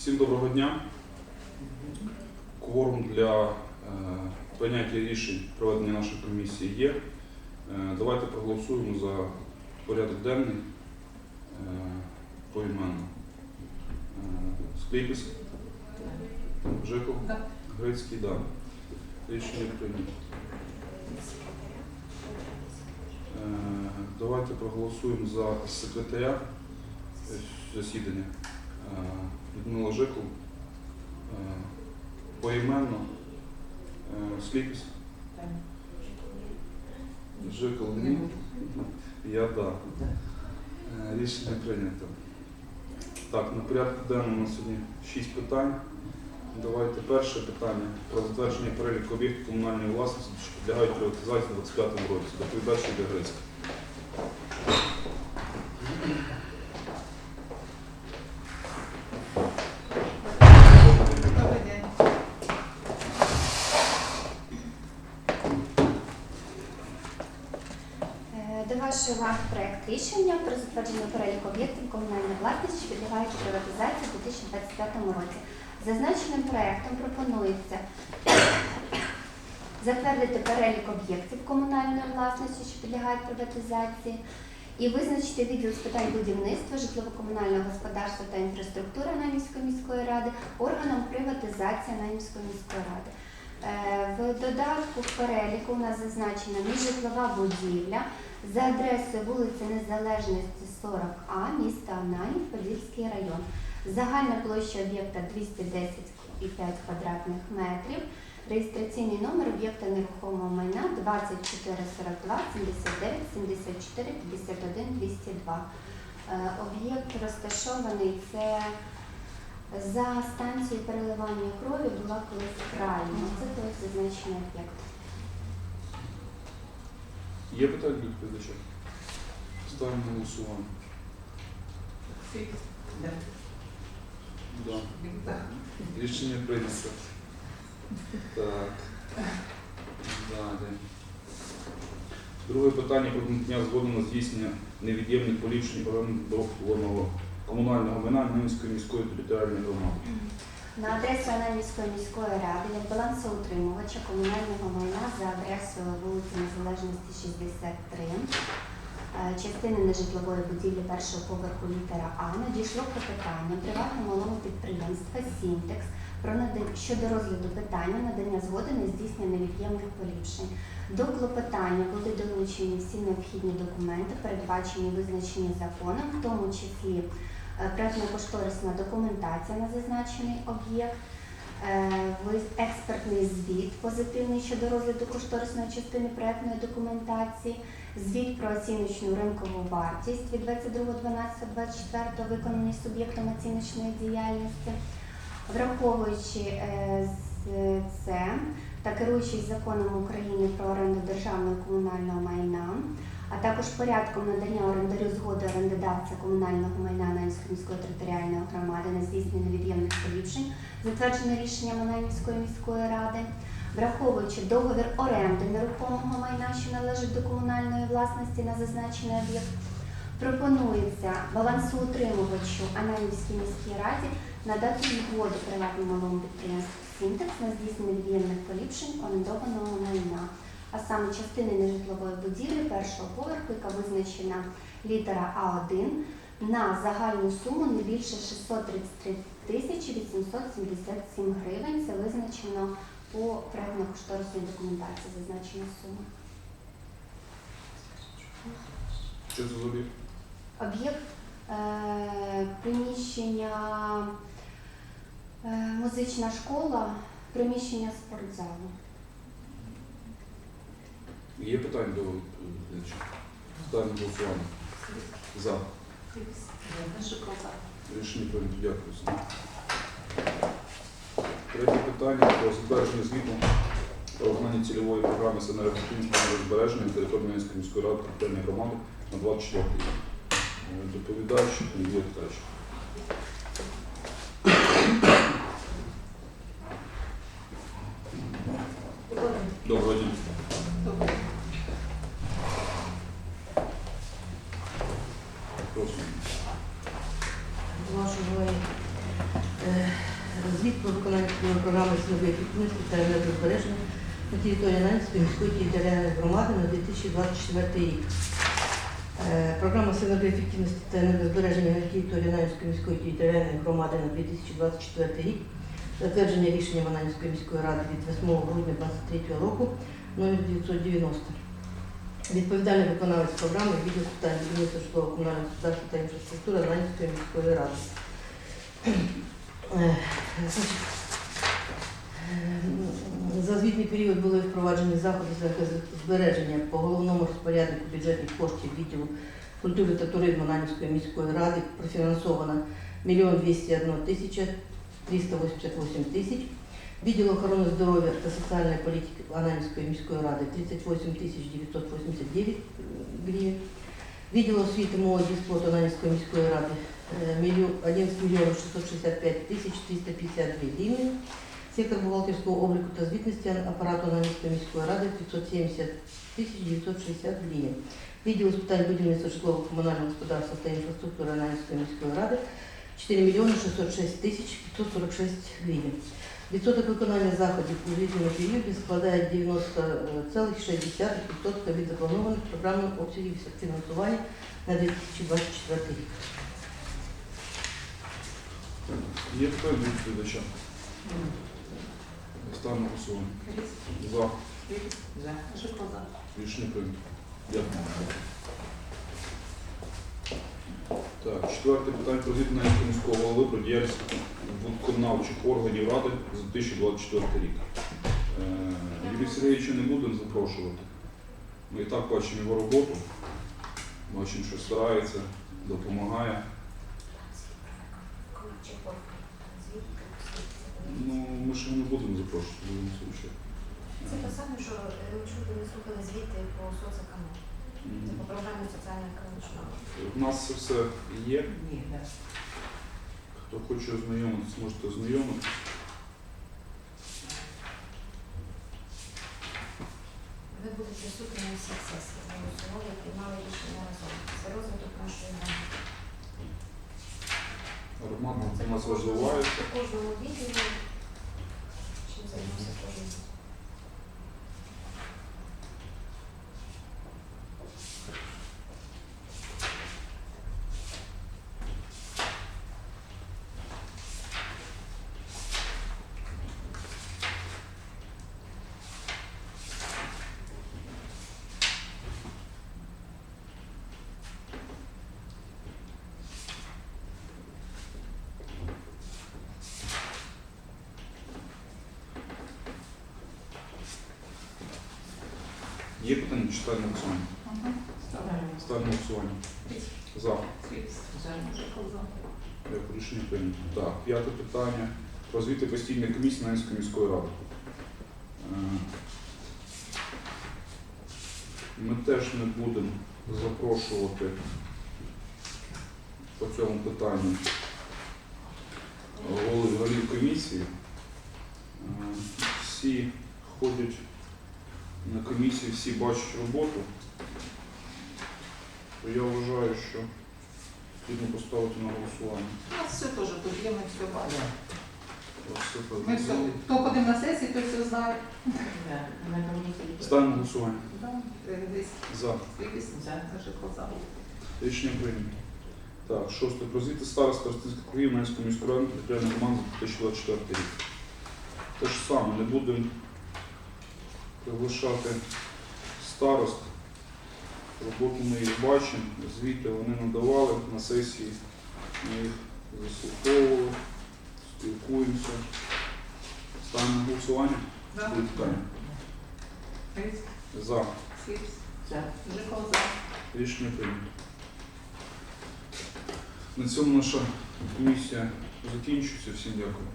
Всім доброго дня. Кворум для е, прийняття рішень проведення нашої комісії є. Е, давайте проголосуємо за порядок денний е, поіменно. Е, Скліпіс, Жиков, Да. Грицький, да. Рішення прийнято. Е, Давайте проголосуємо за секретаря засідання. Е, Людмила Жиков. Е, Поіменно. Е, Сліпіс. Жиков ні. Я да. Е, Рішення прийнято. Так, на порядку денному у нас сьогодні 6 питань. Давайте перше питання про затвердження переліку об'єктів комунальної власності, що підлягають приватизації у 25 році. Доповідач Ігор. Рішення про затвердження переліку об'єктів комунальної власності, що підлягають приватизації у 2025 році. Зазначеним проектом пропонується затвердити перелік об'єктів комунальної власності, що підлягають приватизації, і визначити відділ з питань будівництва, житлово-комунального господарства та інфраструктури Наймівської міської ради органом приватизації Наймівської міської ради. Е, В додатку в переліку у нас зазначена міжжитлова будівля за адресою вулиця Незалежності 40А, міста Ананів, Подільський район. Загальна площа об'єкта 210,5 квадратних метрів. Реєстраційний номер об'єкта нерухомого майна 2442 79 74 51 202. Е, Об'єкт розташований це за станцією переливання крові була колись крайня. Це той зазначений об'єкт. Є питання до доповідача? Ставимо голосування. Да. Да. Да. Рішення прийнято. Так. Далі. Друге питання про надання згоди на здійснення невід'ємних поліпшень орендованого комунального майна Німецької міської територіальної громади. На адресу Ананівської міської ради як балансоутримувача комунального майна за адресою вулиці Незалежності 63, е, частини нежитлової будівлі першого поверху літера А надійшло клопотання приватного малого підприємства Сінтекс про надання щодо розгляду питання надання згоди на здійснення невід'ємних поліпшень. До клопотання були долучені всі необхідні документи, передбачені визначені законом, в тому числі е, проектно-кошторисна документація на зазначений об'єкт, е, експертний звіт позитивний щодо розгляду кошторисної частини проектної документації, звіт про оціночну ринкову вартість від 22.12.24 виконаний суб'єктом оціночної діяльності. Враховуючи е, це та керуючись законом України про оренду державного і комунального майна, а також порядком надання орендарю згоди орендодавця комунального майна Нанської міської територіальної громади на здійснення невід'ємних поліпшень, затверджене рішенням Ананівської міської ради, враховуючи договір оренди нерухомого майна, що належить до комунальної власності на зазначений об'єкт, пропонується балансоутримувачу Ананівській міській раді надати згоду приватному малому підприємству Сінтекс на здійснення невід'ємних поліпшень орендованого майна а саме частини нежитлової будівлі першого поверху, яка визначена літера А1 на загальну суму не більше 633 тисячі 877 гривень. Це визначено по проектно-кошторисній документації зазначена сума. Що це за об'єкт? Об'єкт е, приміщення е, музична школа, приміщення спортзалу. Є питання до? Ставимо голосування. За. Рішення прийнято. Дякую. Третє питання про затвердження звіту про виконання цільової програми з енергетичного розбереження території Німецької міської ради територіальної громади на 24 рік. Е, Доповідач Юрій Ткач. Доброго дня. Добрий. Просимо. Можу ви е, звіт про виконання цільової програми цільової та енергозбереження на території Ананської міської територіальної громади на 2024 рік. Е, Програма з енергоефективності та енергозбереження на території Ананської міської територіальної громади на 2024 рік. Затвердження рішення Мананівської міської ради від 8 грудня 2023 року номер 990. Відповідальний виконавець програми відділ питань будівництва житлового комунального господарства та інфраструктури Ананівської міської ради. Е, е, За звітний період були впроваджені заходи з збереження по головному розпоряднику бюджетних коштів відділу культури та туризму Ананівської міської ради профінансовано 1 201 тисяча 388 тисяч. Відділ охорони здоров'я та соціальної політики Ананівської міської ради 38 тисяч 989 гривень. Відділ освіти молоді спорту Ананівської міської ради е, 11 мільйонів 665 тисяч 352 гривні. Сектор бухгалтерського обліку та звітності апарату Ананівської міської ради 570 960 гривень. Відділ з питань будівництва житлового комунального господарства та інфраструктури Ананівської міської ради 4 мільйони 606 тисяч 546 гривень. Відсоток виконання заходів у звітному періоді складає 90,6% від запланованих програмних обсягів фінансування на 2024 рік. Є питання до відповідача? Ставимо на голосування. За. За. Житло за. Рішення прийнято. Дякую. Так, четверте питання про звіт Нанського міського голови про діяльність виконавчих органів ради за 2024 рік. Е, Юрій Сергійовича не будемо запрошувати. Ми і так бачимо його роботу. Бачимо, що старається, допомагає. Ну, ми ж не будемо запрошувати в будь-якому случаю. Це те саме, що е, чути не слухали звіти по соцекону, це по програмі соціально-економічного. У нас це все є. Ні, да. Хто хоче ознайомитися, можете ознайомитися. Ви будете присутні на всіх сесіях, ми голосували, приймали рішення разом. Це розвиток нашої громади. Громада Це у нас кожному- розвивається. Кожному відділі, Є питання читання голосування? Ага. Ставимо. На голосування. За. Дякую, Рішення прийнято. Так, п'яте питання. Про звіти постійної комісії Нанської міської ради. Е, Ми теж не будемо запрошувати по цьому питанню голів голів комісії. Е, Всі ходять на комісії, всі бачать роботу. То я вважаю, що потрібно поставити на голосування. У нас все теж тут є, ми все бачимо. Ми все, хто ходив на сесії, той все знає. Ставимо на голосування. Да. Е, Десь За. Житло. Рішення прийнято. Так, шосте. Про звіти староста Ростинських округів Нанської міської ради територіальної громади 2024 рік. Те ж саме, не будемо приглашати старост. Роботу ми їх бачимо, звіти вони надавали на сесії, ми їх заслуховували, спілкуємося. Ставимо на голосування. Питання. За. Світ. За. За. Рішення прийнято. На цьому наша комісія закінчується. Всім дякую.